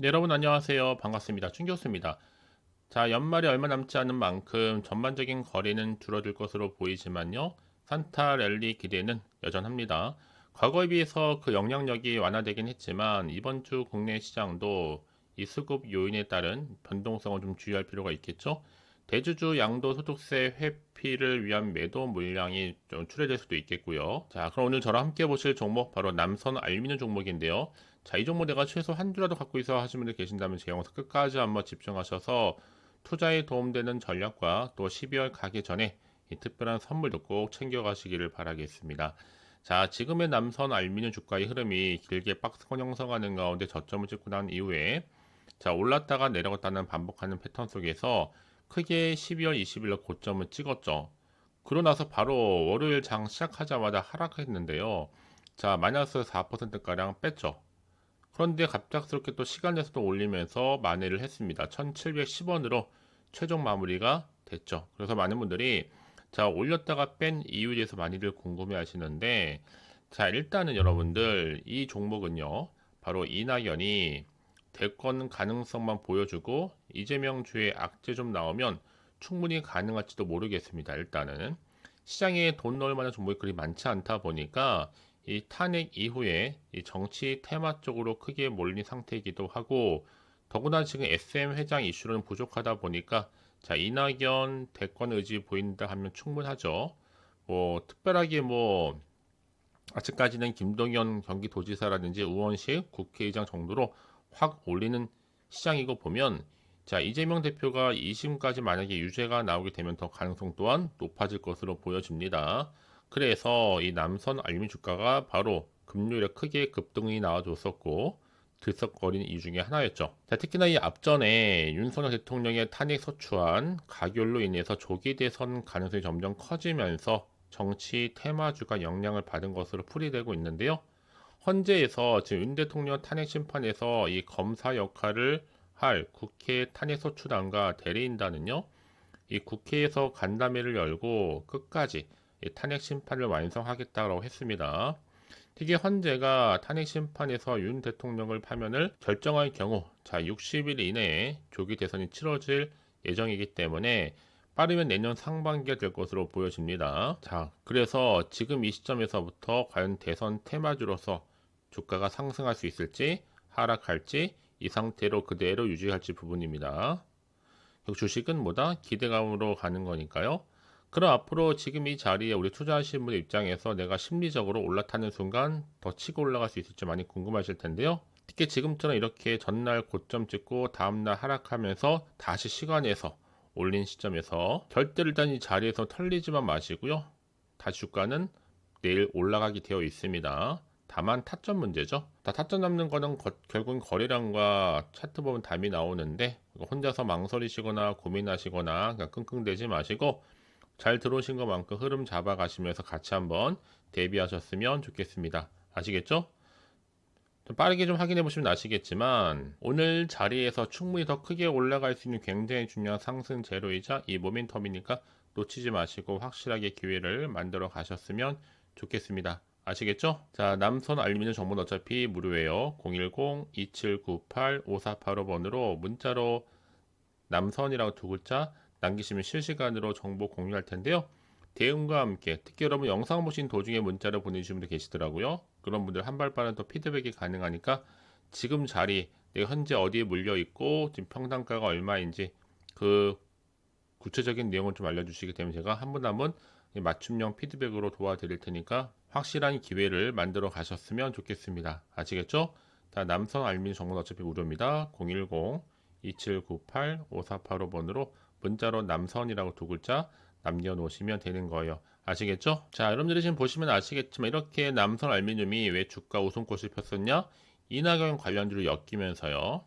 네, 여러분 안녕하세요. 반갑습니다. 충교수입니다. 자, 연말이 얼마 남지 않은 만큼 전반적인 거래는 줄어들 것으로 보이지만요. 산타 랠리 기대는 여전합니다. 과거에 비해서 그 영향력이 완화되긴 했지만 이번 주 국내 시장도 이 수급 요인에 따른 변동성을 좀 주의할 필요가 있겠죠. 대주주 양도소득세 회피를 위한 매도 물량이 좀 출회될 수도 있겠고요. 자, 그럼 오늘 저랑 함께 보실 종목 바로 남선 알미늄 종목인데요. 자, 이 종목 내가 최소 한 주라도 갖고 있어 하시는 분들 계신다면 제 영상 끝까지 한번 집중하셔서 투자에 도움되는 전략과 또 12월 가기 전에 이 특별한 선물도 꼭 챙겨가시기를 바라겠습니다. 자, 지금의 남선 알미늄 주가의 흐름이 길게 박스권 형성하는 가운데 저점을 찍고 난 이후에 자, 올랐다가 내려갔다는 반복하는 패턴 속에서 크게 12월 20일로 고점을 찍었죠. 그러고 나서 바로 월요일 장 시작하자마자 하락했는데요. 자, 마이너스 4%가량 뺐죠. 그런데 갑작스럽게 또 시간 내서 또 올리면서 만회를 했습니다. 1710원으로 최종 마무리가 됐죠. 그래서 많은 분들이 자, 올렸다가 뺀 이유에 대해서 많이들 궁금해 하시는데 자, 일단은 여러분들 이 종목은요. 바로 이낙연이 대권 가능성만 보여주고 이재명 주의 악재 좀 나오면 충분히 가능할지도 모르겠습니다. 일단은 시장에 돈 넣을 만한 종목이 그리 많지 않다 보니까 이 탄핵 이후에 이 정치 테마 쪽으로 크게 몰린 상태이기도 하고 더구나 지금 SM 회장 이슈는 부족하다 보니까 자 이낙연 대권 의지 보인다 하면 충분하죠. 뭐 특별하게 뭐 아직까지는 김동연 경기도지사라든지 우원식 국회의장 정도로 확 올리는 시장이고 보면 자 이재명 대표가 2심까지 만약에 유죄가 나오게 되면 더 가능성 또한 높아질 것으로 보여집니다. 그래서 이 남선 알루미 주가가 바로 금요일에 크게 급등이 나와줬었고 들썩거리는 이유 중에 하나였죠. 자, 특히나 이 앞전에 윤석열 대통령의 탄핵 소추안 가결로 인해서 조기 대선 가능성이 점점 커지면서 정치 테마주가 영향을 받은 것으로 풀이되고 있는데요. 헌재에서 지금 윤 대통령 탄핵 심판에서 이 검사 역할을 할 국회 탄핵 소추단과 대리인단은요, 이 국회에서 간담회를 열고 끝까지 탄핵 심판을 완성하겠다고 했습니다. 특히 헌재가 탄핵 심판에서 윤 대통령을 파면을 결정할 경우 자 60일 이내에 조기 대선이 치러질 예정이기 때문에 빠르면 내년 상반기가 될 것으로 보여집니다. 자, 그래서 지금 이 시점에서부터 과연 대선 테마주로서 주가가 상승할 수 있을지 하락할지 이 상태로 그대로 유지할지 부분입니다. 주식은 뭐다? 기대감으로 가는 거니까요. 그럼 앞으로 지금 이 자리에 우리 투자하시는 분의 입장에서 내가 심리적으로 올라타는 순간 더 치고 올라갈 수 있을지 많이 궁금하실 텐데요. 특히 지금처럼 이렇게 전날 고점 찍고 다음날 하락하면서 다시 시간에서 올린 시점에서 절대로 일단 이 자리에서 털리지만 마시고요. 다시 주가는 내일 올라가게 되어 있습니다. 다만 타점 문제죠. 다 타점 남는 거는 거, 결국은 거래량과 차트 보면 답이 나오는데 혼자서 망설이시거나 고민하시거나 그냥 끙끙대지 마시고 잘 들어오신 것만큼 흐름 잡아가시면서 같이 한번 대비하셨으면 좋겠습니다. 아시겠죠? 좀 빠르게 좀 확인해 보시면 아시겠지만 오늘 자리에서 충분히 더 크게 올라갈 수 있는 굉장히 중요한 상승 재료이자 이 모멘텀이니까 놓치지 마시고 확실하게 기회를 만들어 가셨으면 좋겠습니다. 아시겠죠? 자, 남선 알루미늄 정보는 어차피 무료예요. 010-2798-5485번으로 문자로 남선이라고 두 글자 남기시면 실시간으로 정보 공유할 텐데요. 대응과 함께 특히 여러분 영상 보신 도중에 문자를 보내주신 분들 계시더라고요. 그런 분들 한 발 빠른 또 피드백이 가능하니까 지금 자리 내가 현재 어디에 물려 있고 지금 평당가가 얼마인지 그 구체적인 내용을 좀 알려주시게 되면 제가 한 분 한 분 맞춤형 피드백으로 도와드릴 테니까 확실한 기회를 만들어 가셨으면 좋겠습니다. 아시겠죠? 자, 남성 알민 정보는 어차피 무료입니다. 010-2798-5485번으로 문자로 남선이라고 두 글자 남겨놓으시면 되는 거예요. 아시겠죠? 자, 여러분들이 지금 보시면 아시겠지만 이렇게 남선 알미늄이 왜 주가 우승꽃을 폈었냐? 이낙연 관련주로 엮이면서요.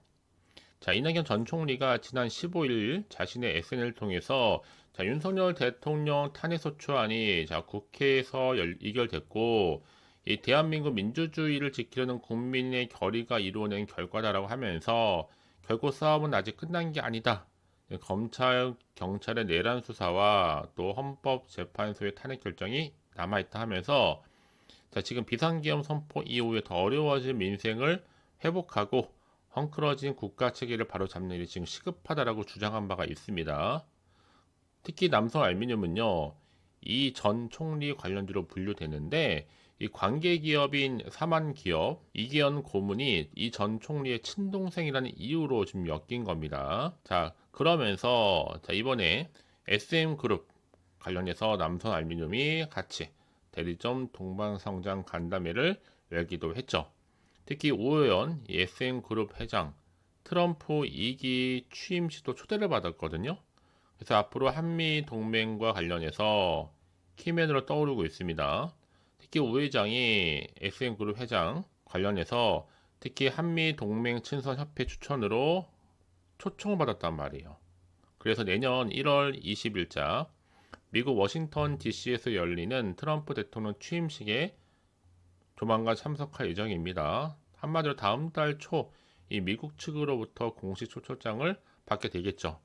자, 이낙연 전 총리가 지난 15일 자신의 SNS를 통해서 자, 윤석열 대통령 탄핵소추안이 자, 국회에서 열, 이결됐고 이 대한민국 민주주의를 지키려는 국민의 결의가 이루어낸 결과다라고 하면서 결국 싸움은 아직 끝난 게 아니다. 검찰, 경찰의 내란 수사와 또 헌법재판소의 탄핵 결정이 남아있다 하면서 자, 지금 비상기업 선포 이후에 더 어려워진 민생을 회복하고 헝클어진 국가 체계를 바로잡는 일이 지금 시급하다라고 주장한 바가 있습니다. 특히 남성 알미늄은요, 이 전 총리 관련주로 분류되는데, 이 관계 기업인 사만 기업 이기현 고문이 이 전 총리의 친동생이라는 이유로 지금 엮인 겁니다. 자, 그러면서 자, 이번에 SM 그룹 관련해서 남선 알미늄이 같이 대리점 동방성장 간담회를 열기도 했죠. 특히 오호연 SM 그룹 회장 트럼프 2기 취임 시도 초대를 받았거든요. 그래서 앞으로 한미 동맹과 관련해서 키맨으로 떠오르고 있습니다. 특히 오 회장이 SM 그룹 회장 관련해서 특히 한미 동맹 친선 협회 추천으로 초청을 받았단 말이에요. 그래서 내년 1월 20일자 미국 워싱턴 DC에서 열리는 트럼프 대통령 취임식에 조만간 참석할 예정입니다. 한마디로 다음 달 초 이 미국 측으로부터 공식 초청장을 받게 되겠죠.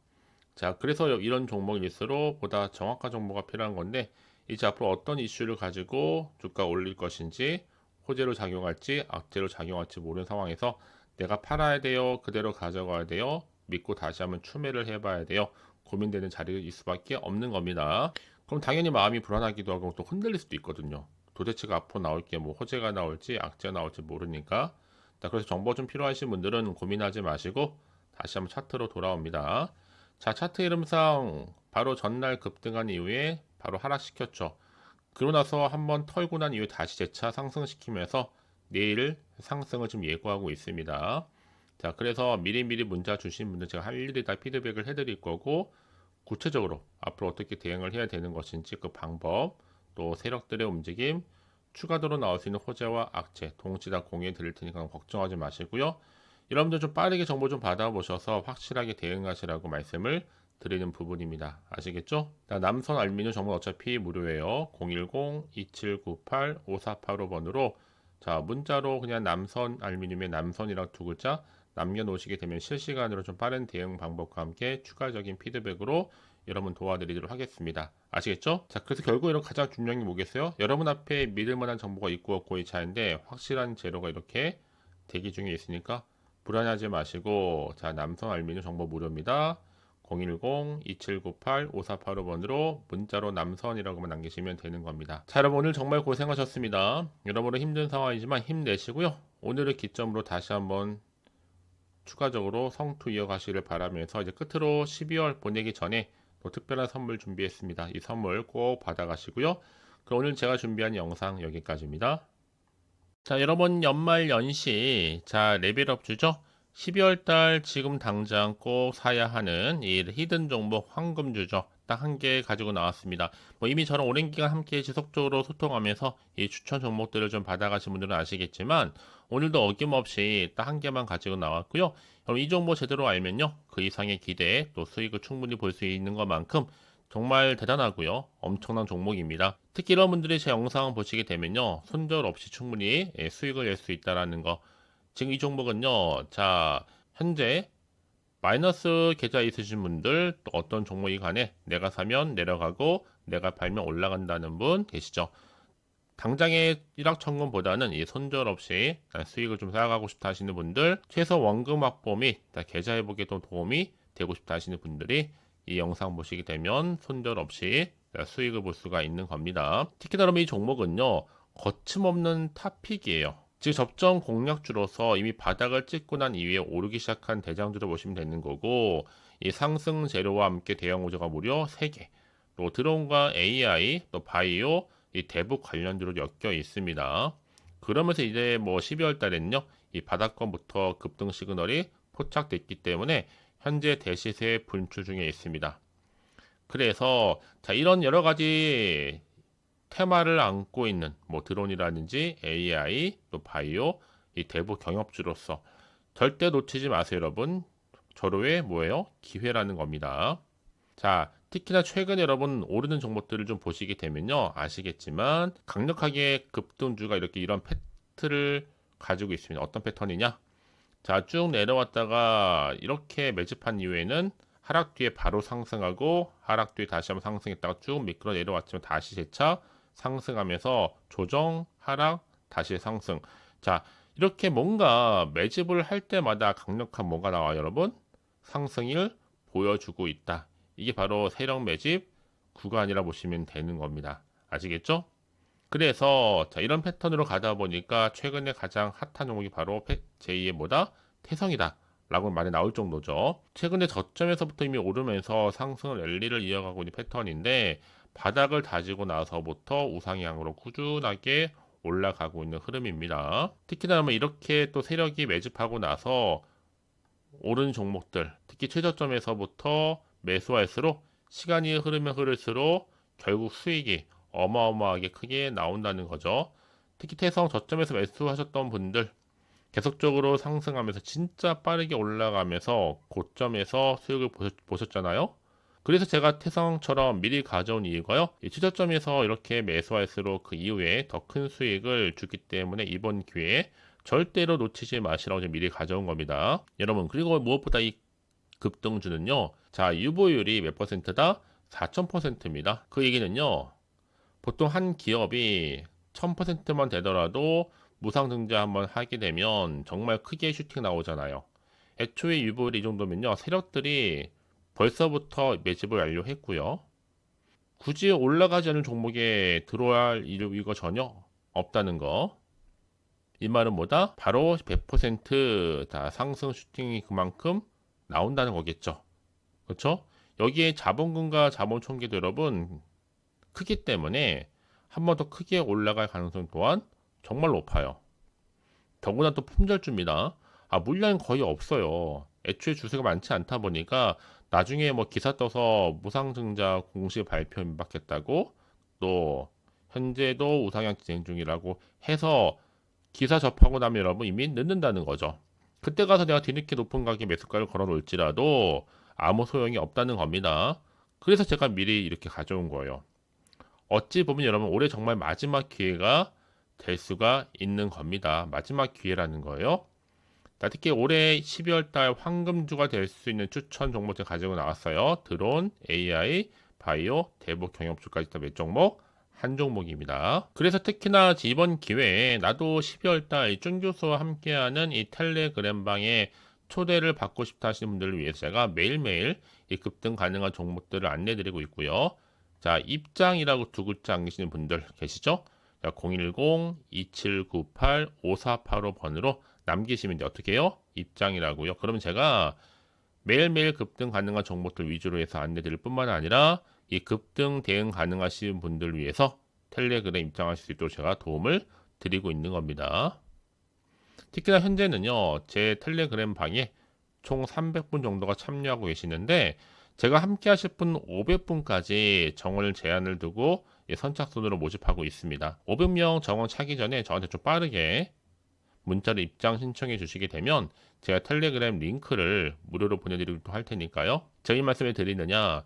자, 그래서 이런 종목일수록 보다 정확한 정보가 필요한 건데 이제 앞으로 어떤 이슈를 가지고 주가 올릴 것인지 호재로 작용할지 악재로 작용할지 모르는 상황에서 내가 팔아야 돼요, 그대로 가져가야 돼요, 믿고 다시 한번 추매를 해봐야 돼요. 고민되는 자리일 수밖에 없는 겁니다. 그럼 당연히 마음이 불안하기도 하고 또 흔들릴 수도 있거든요. 도대체가 앞으로 나올 게 뭐 호재가 나올지 악재가 나올지 모르니까. 자, 그래서 정보 좀 필요하신 분들은 고민하지 마시고 다시 한번 차트로 돌아옵니다. 자, 차트 이름상 바로 전날 급등한 이후에 바로 하락시켰죠. 그러고 나서 한번 털고 난 이후에 다시 재차 상승시키면서 내일 상승을 좀 예고하고 있습니다. 자, 그래서 미리미리 문자 주신 분들 제가 할 일이 다 피드백을 해드릴 거고 구체적으로 앞으로 어떻게 대응을 해야 되는 것인지 그 방법 또 세력들의 움직임 추가적으로 나올 수 있는 호재와 악재 동시 다 공유해 드릴 테니까 걱정하지 마시고요. 여러분들 좀 빠르게 정보 좀 받아보셔서 확실하게 대응하시라고 말씀을 드리는 부분입니다. 아시겠죠? 자, 남선 알미늄 정보 어차피 무료예요. 010-2798-5485번으로 자 문자로 그냥 남선 알미늄의 남선이랑 두 글자 남겨놓으시게 되면 실시간으로 좀 빠른 대응 방법과 함께 추가적인 피드백으로 여러분 도와드리도록 하겠습니다. 아시겠죠? 자, 그래서 결국 이런 가장 중요한 게 뭐겠어요? 여러분 앞에 믿을 만한 정보가 있고 없고의 차인데 확실한 재료가 이렇게 대기 중에 있으니까 불안하지 마시고 자, 남성 알미늄 정보 무료입니다. 010-2798-5485번으로 문자로 남선이라고만 남기시면 되는 겁니다. 자, 여러분 오늘 정말 고생하셨습니다. 여러분은 힘든 상황이지만 힘내시고요. 오늘을 기점으로 다시 한번 추가적으로 성투 이어가시를 바라면서 이제 끝으로 12월 보내기 전에 또 특별한 선물 준비했습니다. 이 선물 꼭 받아가시고요. 그럼 오늘 제가 준비한 영상 여기까지입니다. 자, 여러분 연말 연시 자 레벨업 주죠. 12월 달 지금 당장 꼭 사야 하는 이 히든 종목 황금 주죠. 딱 한 개 가지고 나왔습니다. 뭐 이미 저랑 오랜 기간 함께 지속적으로 소통하면서 이 추천 종목들을 좀 받아가신 분들은 아시겠지만 오늘도 어김없이 딱 한 개만 가지고 나왔고요. 그럼 이 종목 제대로 알면요. 그 이상의 기대 또 수익을 충분히 볼 수 있는 것만큼 정말 대단하고요. 엄청난 종목입니다. 특히 이런 분들이 제 영상 보시게 되면요. 손절 없이 충분히 예, 수익을 낼 수 있다라는 거. 지금 이 종목은요. 자, 현재 마이너스 계좌 있으신 분들 또 어떤 종목이 간에 내가 사면 내려가고 내가 팔면 올라간다는 분 계시죠? 당장의 일확천금보다는 이 손절 없이 수익을 좀 쌓아가고 싶다 하시는 분들 최소 원금 확보 및 계좌 회복에 도 도움이 되고 싶다 하시는 분들이 이 영상 보시게 되면 손절 없이 수익을 볼 수가 있는 겁니다. 특히나 그러면 이 종목은요 거침없는 탑픽이에요. 즉 접점 공략주로서 이미 바닥을 찍고 난 이후에 오르기 시작한 대장주로 보시면 되는 거고 이 상승 재료와 함께 대형 호조가 무려 3개 또 드론과 AI 또 바이오 이 대북 관련주로 엮여 있습니다. 그러면서 이제 뭐 12월 달에는요 이 바닥권부터 급등 시그널이 포착됐기 때문에 현재 대시세 분출 중에 있습니다. 그래서 자 이런 여러 가지 테마를 안고 있는 뭐 드론이라든지 AI 또 바이오 이 대부 경협주로서 절대 놓치지 마세요 여러분. 절호의 뭐예요? 기회라는 겁니다. 자 특히나 최근 여러분 오르는 종목들을 좀 보시게 되면요. 아시겠지만 강력하게 급등주가 이렇게 이런 패트를 가지고 있습니다. 어떤 패턴이냐 자 쭉 내려왔다가 이렇게 매집한 이후에는 하락 뒤에 바로 상승하고 하락 뒤에 다시 한번 상승했다가 쭉 미끄러 내려왔지만 다시 재차 상승하면서 조정, 하락, 다시 상승. 자, 이렇게 뭔가 매집을 할 때마다 강력한 뭐가 나와요, 여러분? 상승을 보여주고 있다. 이게 바로 세력 매집 구간이라 보시면 되는 겁니다. 아시겠죠? 그래서 자, 이런 패턴으로 가다 보니까 최근에 가장 핫한 종목이 바로 제2의 뭐다? 태성이다. 라고 말이 나올 정도죠. 최근에 저점에서부터 이미 오르면서 상승 랠리를 이어가고 있는 패턴인데 바닥을 다지고 나서부터 우상향으로 꾸준하게 올라가고 있는 흐름입니다. 특히나 뭐 이렇게 또 세력이 매집하고 나서 오른 종목들, 특히 최저점에서부터 매수할수록 시간이 흐르면 흐를수록 결국 수익이 어마어마하게 크게 나온다는 거죠. 특히 태성 저점에서 매수하셨던 분들 계속적으로 상승하면서 진짜 빠르게 올라가면서 고점에서 수익을 보셨 잖아요. 그래서 제가 태성처럼 미리 가져온 이유가요. 이 최저점에서 이렇게 매수할수록 그 이후에 더 큰 수익을 주기 때문에 이번 기회에 절대로 놓치지 마시라고 지금 미리 가져온 겁니다. 여러분 그리고 무엇보다 이 급등주는요. 자 유보율이 몇 퍼센트다? 4,000%입니다. 그 얘기는요. 보통 한 기업이 1000%만 되더라도 무상 증자 한번 하게 되면 정말 크게 슈팅 나오잖아요. 애초에 유보율이 이 정도면요. 세력들이 벌써부터 매집을 완료했고요. 굳이 올라가지 않은 종목에 들어야 할 이유가 전혀 없다는 거. 이 말은 뭐다? 바로 100%다 상승 슈팅이 그만큼 나온다는 거겠죠. 그렇죠? 여기에 자본금과 자본 총계도 여러분 크기 때문에 한 번 더 크게 올라갈 가능성 또한 정말 높아요. 더구나 또 품절주입니다. 아, 물량이 거의 없어요. 애초에 주세가 많지 않다 보니까 나중에 뭐 기사 떠서 무상증자 공시 발표 임박했다고 또 현재도 우상향 진행 중이라고 해서 기사 접하고 나면 여러분 이미 늦는다는 거죠. 그때 가서 내가 뒤늦게 높은 가격에 매수가를 걸어 놓을지라도 아무 소용이 없다는 겁니다. 그래서 제가 미리 이렇게 가져온 거예요. 어찌 보면 여러분 올해 정말 마지막 기회가 될 수가 있는 겁니다. 마지막 기회라는 거예요. 특히 올해 12월 달 황금주가 될 수 있는 추천 종목들 가지고 나왔어요. 드론, AI, 바이오, 대북 경영주까지 다 몇 종목? 한 종목입니다. 그래서 특히나 이번 기회에 나도 12월 달 준교수와 함께하는 이 텔레그램방에 초대를 받고 싶다 하시는 분들을 위해서 제가 매일매일 이 급등 가능한 종목들을 안내드리고 있고요. 자, 입장이라고 두 글자 안 계시는 분들 계시죠? 010-2798-5485 번으로 남기시면 이제 어떻게 해요? 입장이라고요. 그러면 제가 매일매일 급등 가능한 종목들 위주로 해서 안내 드릴 뿐만 아니라 이 급등 대응 가능하신 분들 위해서 텔레그램 입장하실 수 있도록 제가 도움을 드리고 있는 겁니다. 특히나 현재는요, 제 텔레그램 방에 총 300분 정도가 참여하고 계시는데, 제가 함께 하실 분 500분까지 정원을 제한을 두고 선착순으로 모집하고 있습니다. 500명 정원 차기 전에 저한테 좀 빠르게 문자로 입장 신청해 주시게 되면 제가 텔레그램 링크를 무료로 보내드리기도 할 테니까요. 저희 말씀을 드리느냐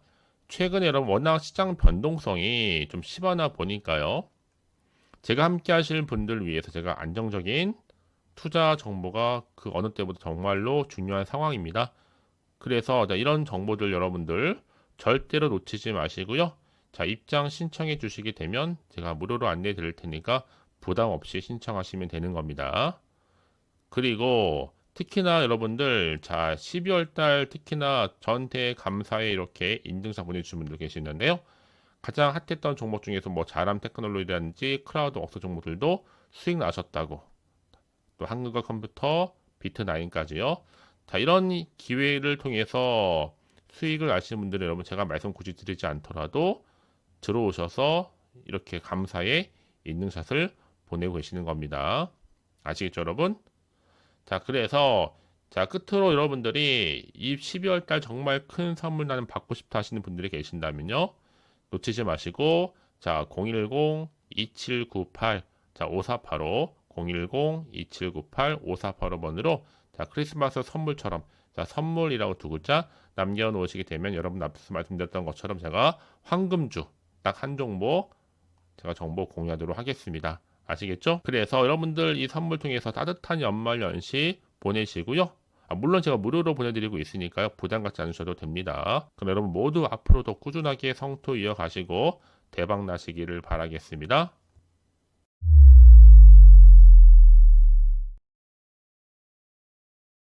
최근에 여러분 워낙 시장 변동성이 좀 심하나 보니까요. 제가 함께 하실 분들 위해서 제가 안정적인 투자 정보가 그 어느 때보다 정말로 중요한 상황입니다. 그래서 이런 정보들 여러분들 절대로 놓치지 마시고요. 자, 입장 신청해 주시게 되면 제가 무료로 안내 드릴 테니까 부담 없이 신청하시면 되는 겁니다. 그리고 특히나 여러분들 자 12월 달 특히나 전태 감사에 이렇게 인증샷 보내주신 분들 계시는데요. 가장 핫했던 종목 중에서 뭐 자람 테크놀로지라든지 클라우드 웍스 종목들도 수익 나셨다고 또 한국어 컴퓨터 비트9까지요. 자 이런 기회를 통해서 수익을 아시는 분들은 여러분 제가 말씀 굳이 드리지 않더라도 들어오셔서 이렇게 감사의 인증샷을 보내고 계시는 겁니다. 아시겠죠 여러분? 자, 그래서 자, 끝으로 여러분들이 이 12월 달 정말 큰 선물 나는 받고 싶다 하시는 분들이 계신다면요. 놓치지 마시고 자, 010-2798 자, 5485 010-2798-5485번으로 자, 크리스마스 선물처럼 자, 선물이라고 두 글자 남겨 놓으시게 되면 여러분 앞에서 말씀드렸던 것처럼 제가 황금주 딱 한 종목 제가 정보 공유하도록 하겠습니다. 아시겠죠? 그래서 여러분들 이 선물 통해서 따뜻한 연말 연시 보내시고요. 아, 물론 제가 무료로 보내드리고 있으니까요. 부담 갖지 않으셔도 됩니다. 그럼 여러분 모두 앞으로도 꾸준하게 성토 이어가시고 대박 나시기를 바라겠습니다.